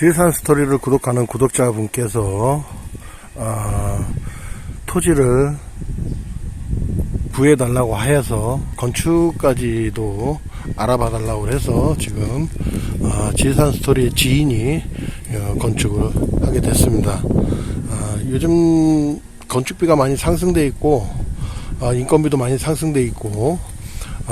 지리산 스토리를 구독하는 구독자분께서 아, 토지를 구해달라고 하여서 건축까지도 알아봐 달라고 해서 지금 아, 지리산 스토리의 지인이 어, 건축을 하게 됐습니다. 아, 요즘 건축비가 많이 상승돼 있고 아, 인건비도 많이 상승돼 있고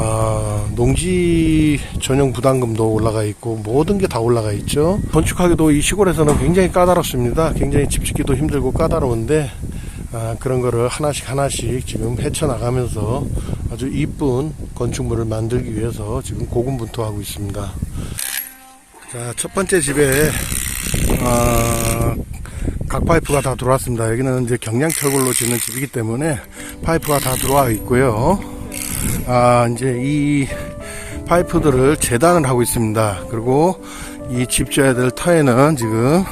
아, 농지 전용 부담금도 올라가 있고 모든 게 다 올라가 있죠. 건축하기도 이 시골에서는 굉장히 까다롭습니다. 굉장히 집 짓기도 힘들고 까다로운데 아, 그런 거를 하나씩 하나씩 지금 헤쳐나가면서 아주 이쁜 건축물을 만들기 위해서 지금 고군분투하고 있습니다. 자, 첫 번째 집에 아, 각 파이프가 다 들어왔습니다. 여기는 이제 경량철골로 짓는 집이기 때문에 파이프가 다 들어와 있고요. 아, 이제 이 파이프들을 재단을 하고 있습니다. 그리고 이집 지어야 될 터에는 지금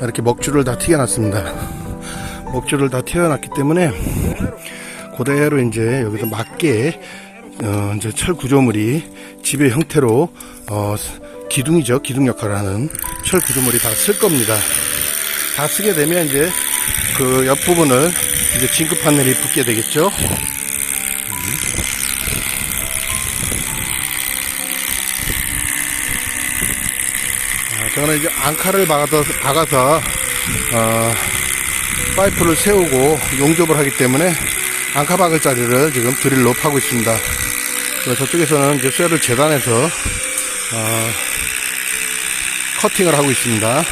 이렇게 먹줄을 다 튀겨놨습니다. 먹줄을 다 튀어놨기 때문에 그대로 이제 여기서 맞게 어, 이제 철 구조물이 집의 형태로 어, 기둥이죠. 기둥 역할을 하는 철 구조물이 다 쓸 겁니다. 다 쓰게 되면 이제 그 옆부분을 이제 진급 판넬이 붙게 되겠죠. 저는 이제 앙카를 박아서, 박아서 어, 파이프를 세우고 용접을 하기 때문에 앙카 박을 자리를 지금 드릴로 파고 있습니다. 저쪽에서는 이제 쇠를 재단해서 어, 커팅을 하고 있습니다.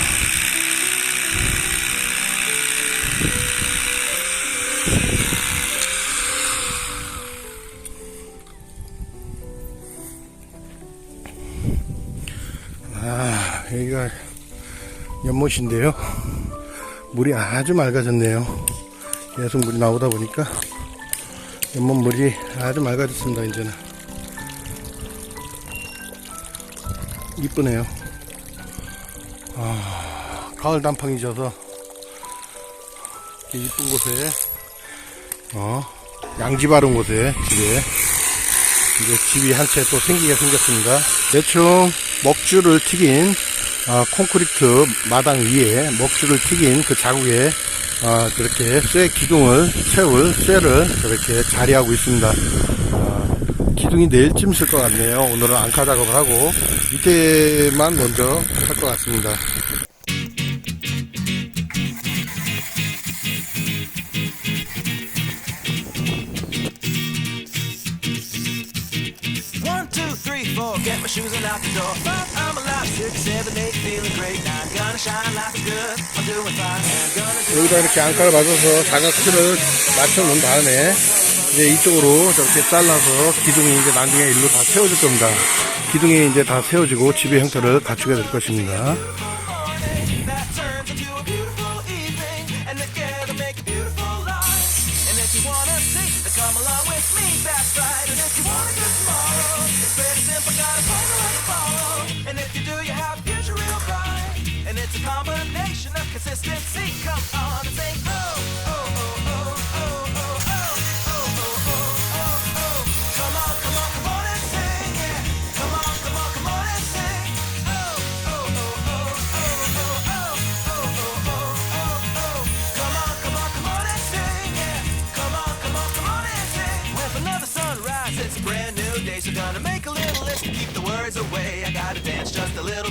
여기가 연못인데요. 물이 아주 맑아졌네요. 계속 물이 나오다 보니까 연못 물이 아주 맑아졌습니다, 이제는. 이쁘네요. 아, 가을 단풍이 져서 이쁜 곳에, 어, 양지 바른 곳에 집에 이제 집이 한 채 또 생기게 생겼습니다. 대충 먹줄을 튀긴 아, 콘크리트 마당 위에 먹줄을 튀긴 그 자국에 아, 그렇게 쇠 기둥을 세울 쇠를 그렇게 자리하고 있습니다. 아, 기둥이 내일쯤 쓸 것 같네요. 오늘은 앙카 작업을 하고 밑에만 먼저 할 것 같습니다. One, two, three, four, get my shoes and out the door. 여기다 이렇게 앙카를 맞아서 사각틀을 맞춰 놓은 다음에 이제 이쪽으로 저렇게 잘라서 기둥이 이제 나중에 일로 다 세워질 겁니다. 기둥이 이제 다 세워지고 집의 형태를 갖추게 될 것입니다. Sing. Yeah. Come on, come on, and sing. Oh, oh, oh, oh, oh, oh, oh. Oh, oh, oh, oh, oh. Come on, come on, come on and sing, yeah. Come on, come on, come on and sing. With another sunrise, it's a brand new day. So gonna make a little list to keep the worries away. I gotta dance just a little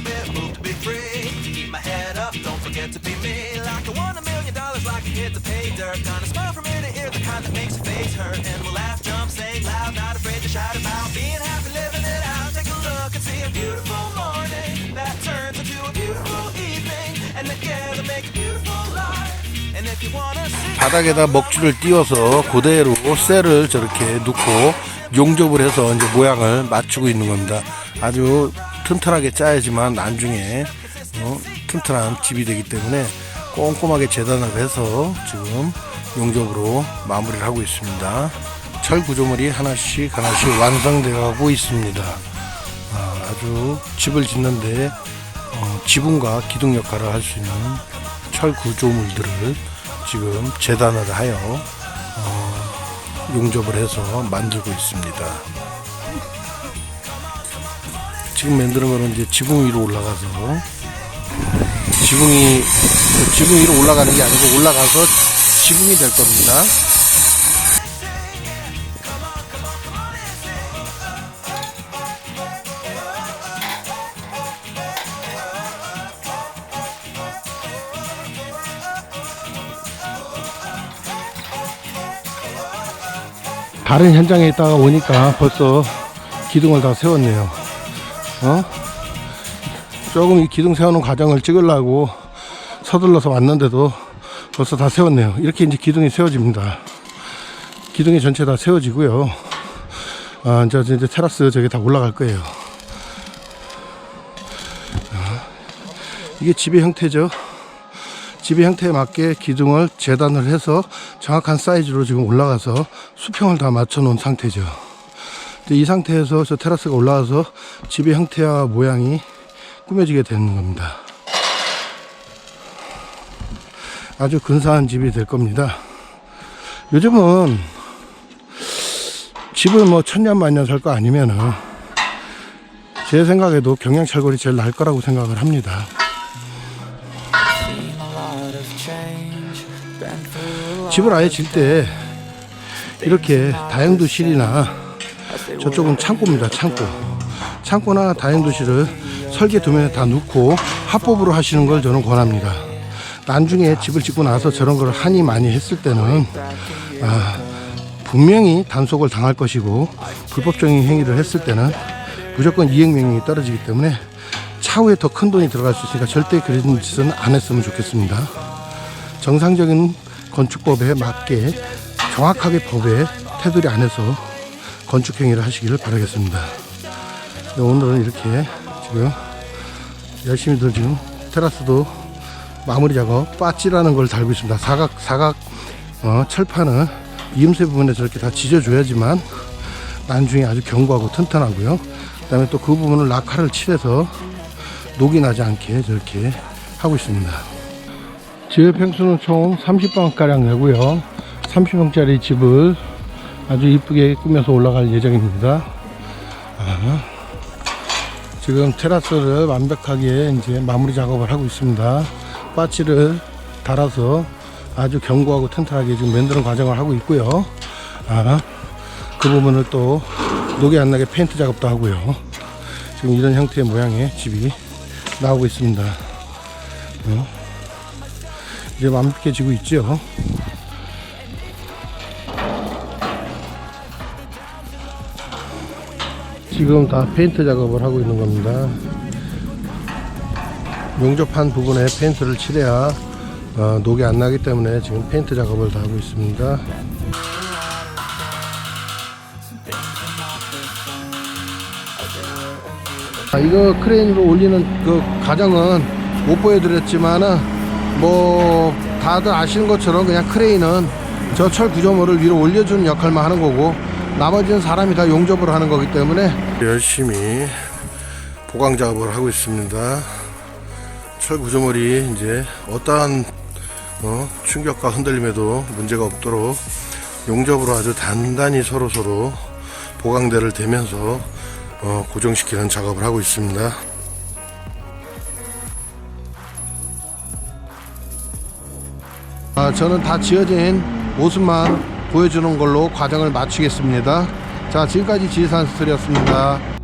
hit the pay dirt. Gonna smile from ear to ear, the kind that makes your face hurt. And we'll laugh, jump, sing loud, not afraid to shout about being happy, living it out. Take a look and see a beautiful morning that turns into a beautiful evening. And together make a beautiful life. And if you wanna see. 바닥에다 먹줄을 띄워서 그대로 쇠를 저렇게 놓고 용접을 해서 이제 모양을 맞추고 있는 겁니다. 아주 튼튼하게 짜야지만 나중에 어, 튼튼한 집이 되기 때문에 꼼꼼하게 재단을 해서 지금 용접으로 마무리를 하고 있습니다. 철 구조물이 하나씩 하나씩 완성되어 가고 있습니다. 아, 아주 집을 짓는데 어, 지붕과 기둥 역할을 할 수 있는 철 구조물들을 지금 재단을 하여 어, 용접을 해서 만들고 있습니다. 지금 만드는 거는 이제 지붕 위로 올라가서 지붕이 지붕 위로 올라가는 게 아니고 올라가서 지붕이 될 겁니다. 다른 현장에 있다가 오니까 벌써 기둥을 다 세웠네요. 어? 조금 이 기둥 세우는 과정을 찍으려고 서둘러서 왔는데도 벌써 다 세웠네요. 이렇게 이제 기둥이 세워집니다. 기둥이 전체 다 세워지고요. 아, 이제, 이제 테라스 저기 다 올라갈 거예요. 아, 이게 집의 형태죠. 집의 형태에 맞게 기둥을 재단을 해서 정확한 사이즈로 지금 올라가서 수평을 다 맞춰 놓은 상태죠. 이 상태에서 저 테라스가 올라와서 집의 형태와 모양이 꾸며지게 되는 겁니다. 아주 근사한 집이 될 겁니다. 요즘은 집을 뭐 천년 만년 살 거 아니면은 제 생각에도 경양철골이 제일 나을 거라고 생각을 합니다. 집을 아예 질 때 이렇게 다용도실이나 저쪽은 창고입니다. 창고. 창고나 다용도실을 설계 도면에 다 놓고 합법으로 하시는 걸 저는 권합니다. 나중에 집을 짓고 나서 저런 걸 한이 많이 했을 때는 아, 분명히 단속을 당할 것이고 불법적인 행위를 했을 때는 무조건 이행명령이 떨어지기 때문에 차후에 더 큰 돈이 들어갈 수 있으니까 절대 그런 짓은 안 했으면 좋겠습니다. 정상적인 건축법에 맞게 정확하게 법에 테두리 안에서 건축 행위를 하시기를 바라겠습니다. 네, 오늘은 이렇게 지금 열심히들 지금 테라스도 마무리 작업 빠찌라는 걸 달고 있습니다. 사각 사각 어, 철판을 이음새 부분에 저렇게 다 지져줘야지만 나중에 아주 견고하고 튼튼하고요. 그다음에 또 그 부분을 낙하를 칠해서 녹이 나지 않게 저렇게 하고 있습니다. 지을 평수는 총 30방 가량 되고요. 30평짜리 집을 아주 이쁘게 꾸며서 올라갈 예정입니다. 아, 지금 테라스를 완벽하게 이제 마무리 작업을 하고 있습니다. 빠치를 달아서 아주 견고하고 튼튼하게 지금 만드는 과정을 하고 있고요. 아, 그 부분을 또 녹이 안 나게 페인트 작업도 하고요. 지금 이런 형태의 모양의 집이 나오고 있습니다. 어? 이제 완벽해지고 있죠. 지금 다 페인트 작업을 하고 있는 겁니다. 용접한 부분에 페인트를 칠해야 어, 녹이 안 나기 때문에 지금 페인트 작업을 다 하고 있습니다. 아, 이거 크레인으로 올리는 그 과정은 못 보여드렸지만은 뭐 다들 아시는 것처럼 그냥 크레인은 저 철 구조물을 위로 올려주는 역할만 하는 거고 나머지는 사람이 다 용접을 하는 거기 때문에 열심히 보강 작업을 하고 있습니다. 철 구조물이 이제 어떠한 어, 충격과 흔들림에도 문제가 없도록 용접으로 아주 단단히 서로 서로 보강대를 대면서 어, 고정시키는 작업을 하고 있습니다. 아, 저는 다 지어진 모습만 보여주는 걸로 과정을 마치겠습니다. 자, 지금까지 지산 스토리였습니다.